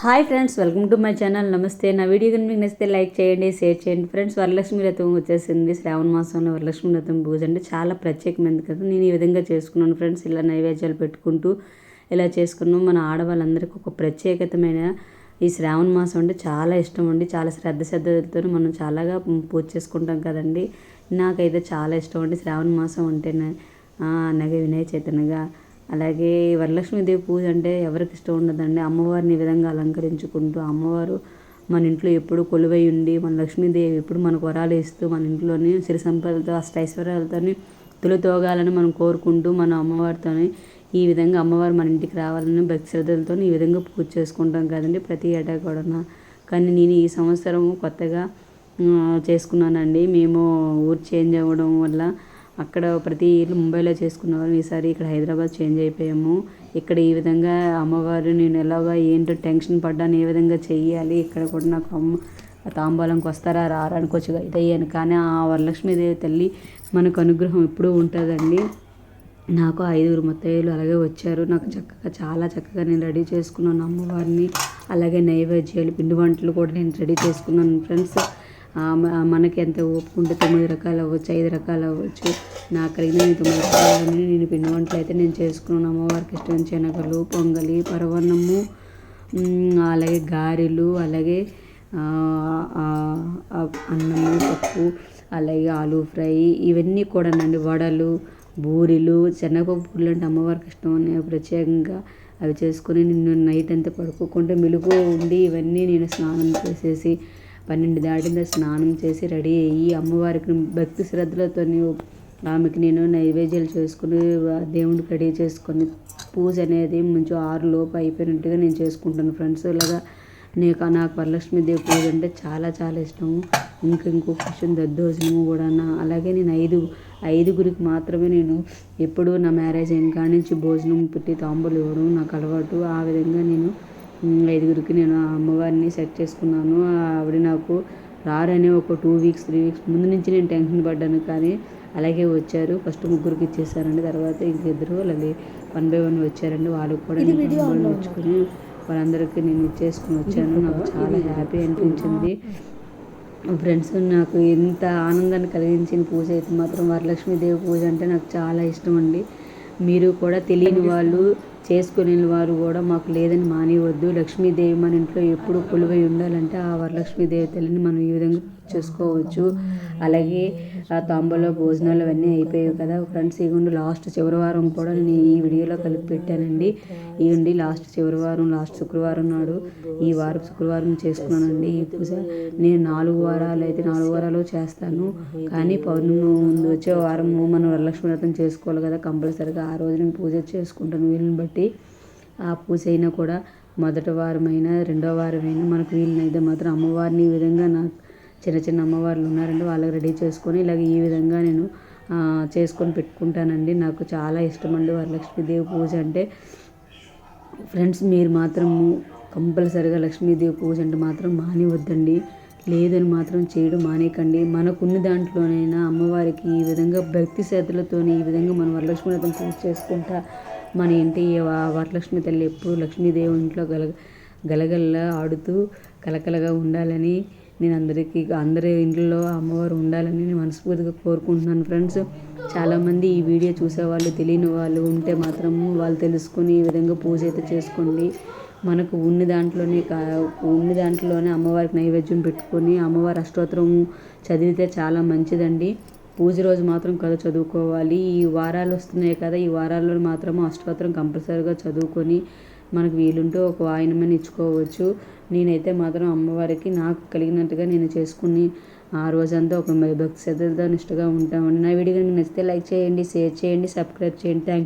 Hi friends welcome to my channel. నమస్తే. నా video కనుక మీకు నచ్చితే లైక్ చేయండి షేర్ చేయండి. ఫ్రెండ్స్ వరలక్ష్మి వ్రతం వచ్చేసింది. శ్రావణ మాసంలో వరలక్ష్మి వ్రతం పూజ అంటే చాలా ప్రత్యేకమైనది కదా. నేను ఈ విధంగా చేసుకున్నాను ఫ్రెండ్స్. ఇలా నైవేద్యాలు పెట్టుకుంటూ ఇలా చేసుకున్నాం. మన ఆడవాళ్ళందరికీ ఒక ప్రత్యేకతమైన ఈ శ్రావణ మాసం అంటే చాలా ఇష్టం అండి. చాలా శ్రద్ధ శ్రద్ధలతో మనం చాలాగా పూజ చేసుకుంటాం కదండి. నాకైతే చాలా ఇష్టం అండి శ్రావణ మాసం అంటేనే. అలాగే వినయ చైతన్యగా అలాగే వరలక్ష్మీదేవి పూజ అంటే ఎవరికి ఇష్టం ఉండదండి. అమ్మవారిని ఈ విధంగా అలంకరించుకుంటూ అమ్మవారు మన ఇంట్లో ఎప్పుడు కొలువై ఉండి మన లక్ష్మీదేవి ఎప్పుడు మనకు వరాలు ఇస్తూ మన ఇంట్లోని సిరి సంపదలతో అష్టైశ్వర్యాలతోని తొలితోగాలని మనం కోరుకుంటూ మన అమ్మవారితోని ఈ విధంగా అమ్మవారు మన ఇంటికి రావాలని భక్తి శ్రద్ధలతో ఈ విధంగా పూజ చేసుకుంటాం కదండి ప్రతి ఏటా కూడా కానీ నేను ఈ సంవత్సరం కొత్తగా చేసుకున్నానండి. మేము ఊరు చేంజ్ అవ్వడం వల్ల అక్కడ ప్రతి ఇల్లు ముంబైలో చేసుకున్నవారు ఈసారి ఇక్కడ హైదరాబాద్ చేంజ్ అయిపోయాము. ఇక్కడ ఈ విధంగా అమ్మవారు నేను ఎలాగా ఏంటో టెన్షన్ పడ్డాను ఏ విధంగా చెయ్యాలి ఇక్కడ కూడా నాకు అమ్మ తాంబూలంకి వస్తారా రారా అనుకోవచ్చు ఇదయ్యాను. కానీ ఆ వరలక్ష్మీదేవి తల్లి మనకు అనుగ్రహం ఎప్పుడూ ఉంటుందండి. నాకు ఐదుగురు మొత్తయ్యలు అలాగే వచ్చారు. నాకు చక్కగా చాలా చక్కగా నేను రెడీ చేసుకున్నాను అమ్మవారిని. అలాగే నైవేద్యాలు పిండి వంటలు కూడా నేను రెడీ చేసుకున్నాను ఫ్రెండ్స్ మనకి ఎంత ఒప్పుకుంటే తొమ్మిది రకాలు అవ్వచ్చు ఐదు రకాలు అవ్వచ్చు. నాకు కలిగిన తొమ్మిది రకాలన్నీ నేను పిండి వంటలు అయితే నేను చేసుకున్నాను. అమ్మవారికి ఇష్టం శనగలు పొంగలి పరవన్నము అలాగే గారెలు అలాగే అన్నము పప్పు అలాగే ఆలు ఫ్రై ఇవన్నీ కూడానండి. వడలు బూరెలు శనగపప్పు బూరెలు అంటే అమ్మవారికి ఇష్టం అని ప్రత్యేకంగా అవి చేసుకొని నిన్ను నైట్ అంతా పడుకోకుండా మెలుగు ఉండి ఇవన్నీ నేను స్నానం చేసేసి పన్నెండు దాటిన స్నానం చేసి రెడీ అయ్యి అమ్మవారికి భక్తి శ్రద్ధలతో ఆమెకి నేను నైవేద్యాలు చేసుకుని దేవుడికి రెడీ చేసుకొని పూజ అనేది మంచి ఆరు లోపు అయిపోయినట్టుగా నేను చేసుకుంటాను ఫ్రెండ్స్. ఇలాగా నీకు నాకు వరలక్ష్మీదేవి పూజ అంటే చాలా చాలా ఇష్టం ఇంకా ఇంకో క్వశ్చన్ దద్దోజనము కూడా అలాగే నేను ఐదు ఐదుగురికి మాత్రమే నేను ఎప్పుడూ నా మ్యారేజ్ అయిన కాడి నుంచి భోజనం పెట్టి తాంబూలు ఇవ్వడం నాకు అలవాటు. ఆ విధంగా నేను ఐదుగురికి నేను అమ్మవారిని సెట్ చేసుకున్నాను. ఆవిడ నాకు రారని ఒక టూ వీక్స్ త్రీ వీక్స్ ముందు నుంచి నేను టెన్షన్ పడ్డాను కానీ అలాగే వచ్చారు. ఫస్ట్ ముగ్గురికి ఇచ్చేసారండి. తర్వాత ఇంకిద్దరు అలాగే వన్ బై వన్ వచ్చారండి. వాళ్ళకి కూడా నేను వచ్చుకొని వాళ్ళందరికీ నేను ఇచ్చేసుకుని వచ్చాను. నాకు చాలా హ్యాపీ అనిపించింది. ఫ్రెండ్స్ నాకు ఎంత ఆనందాన్ని కలిగించిన పూజ అయితే మాత్రం వరలక్ష్మీదేవి పూజ అంటే నాకు చాలా ఇష్టం అండి. మీరు కూడా తెలియని వాళ్ళు చేసుకునే వారు కూడా మాకు లేదని మానేవద్దు లక్ష్మీదేవి మన ఇంట్లో ఎప్పుడు కొలువై ఉండాలంటే ఆ వరలక్ష్మీదేవి తల్లిని మనం ఈ విధంగా చేసుకోవచ్చు. అలాగే ఆ తాంబూలో భోజనాలు అవన్నీ అయిపోయాయి కదా. ఫ్రెండ్స్ ఇవ్వండి లాస్ట్ చివరి వారం కూడా నేను ఈ వీడియోలో కలిపి పెట్టానండి. ఇవ్వండి లాస్ట్ చివరి వారం లాస్ట్ శుక్రవారం నాడు ఈ వారం శుక్రవారం చేసుకున్నానండి ఈ పూజ. నేను నాలుగు వారాలు అయితే నాలుగు వారాలు చేస్తాను. కానీ పౌర్ణమి ముందు వచ్చే వారం మనం వరలక్ష్మి వ్రతం చేసుకోవాలి కదా. కంపల్సరీగా ఆ రోజు నేను పూజ చేసుకుంటాను వీళ్ళని బట్టి. ఆ పూజ అయినా కూడా మొదటి వారమైనా రెండో వారమైనా మనకు వీళ్ళనైతే మాత్రం అమ్మవారిని ఈ విధంగా నాకు చిన్న చిన్న అమ్మవార్లు ఉన్నారండి వాళ్ళకి రెడీ చేసుకొని ఇలాగ ఈ విధంగా నేను చేసుకొని పెట్టుకుంటానండి. నాకు చాలా ఇష్టం అండి వరలక్ష్మీదేవి పూజ అంటే. ఫ్రెండ్స్ మీరు మాత్రము కంపల్సరిగా లక్ష్మీదేవి పూజ అంటే మాత్రం మానివద్దండి. లేదని మాత్రం చేయడం మానేకండి మనకున్న దాంట్లోనైనా అమ్మవారికి ఈ విధంగా భక్తి శ్రద్ధలతో ఈ విధంగా మనం వరలక్ష్మి వ్రతం పూజ చేసుకుంటా మన ఇంటి వరలక్ష్మి తల్లి ఎప్పుడు లక్ష్మీదేవి ఇంట్లో గల గలగల ఆడుతూ కలకలగా ఉండాలని నేను అందరికీ అందరి ఇంట్లో అమ్మవారు ఉండాలని నేను మనస్ఫూర్తిగా కోరుకుంటున్నాను ఫ్రెండ్స్. చాలామంది ఈ వీడియో చూసేవాళ్ళు తెలియని వాళ్ళు ఉంటే మాత్రం వాళ్ళు తెలుసుకుని ఈ విధంగా పూజ అయితే చేసుకోండి. మనకు ఉన్న దాంట్లోనే కా ఉన్న దాంట్లోనే అమ్మవారికి నైవేద్యం పెట్టుకొని అమ్మవారి అష్టోత్తరం చదివితే చాలా మంచిదండి. పూజ రోజు మాత్రం కథ చదువుకోవాలి. ఈ వారాలు వస్తున్నాయి కదా ఈ వారాల్లో మాత్రం అష్టోత్తరం కంపల్సరీగా చదువుకొని మనకు వీలుంటే ఒక వాయినమని ఇచ్చుకోవచ్చు. నేనైతే మాత్రం అమ్మవారికి నాకు కలిగినట్టుగా నేను చేసుకుని ఆ రోజంతా ఒక భక్తి శ్రద్ధలతో నిష్టగా ఉంటామండి నా వీడియో నచ్చితే లైక్ చేయండి షేర్ చేయండి సబ్స్క్రైబ్ చేయండి. థ్యాంక్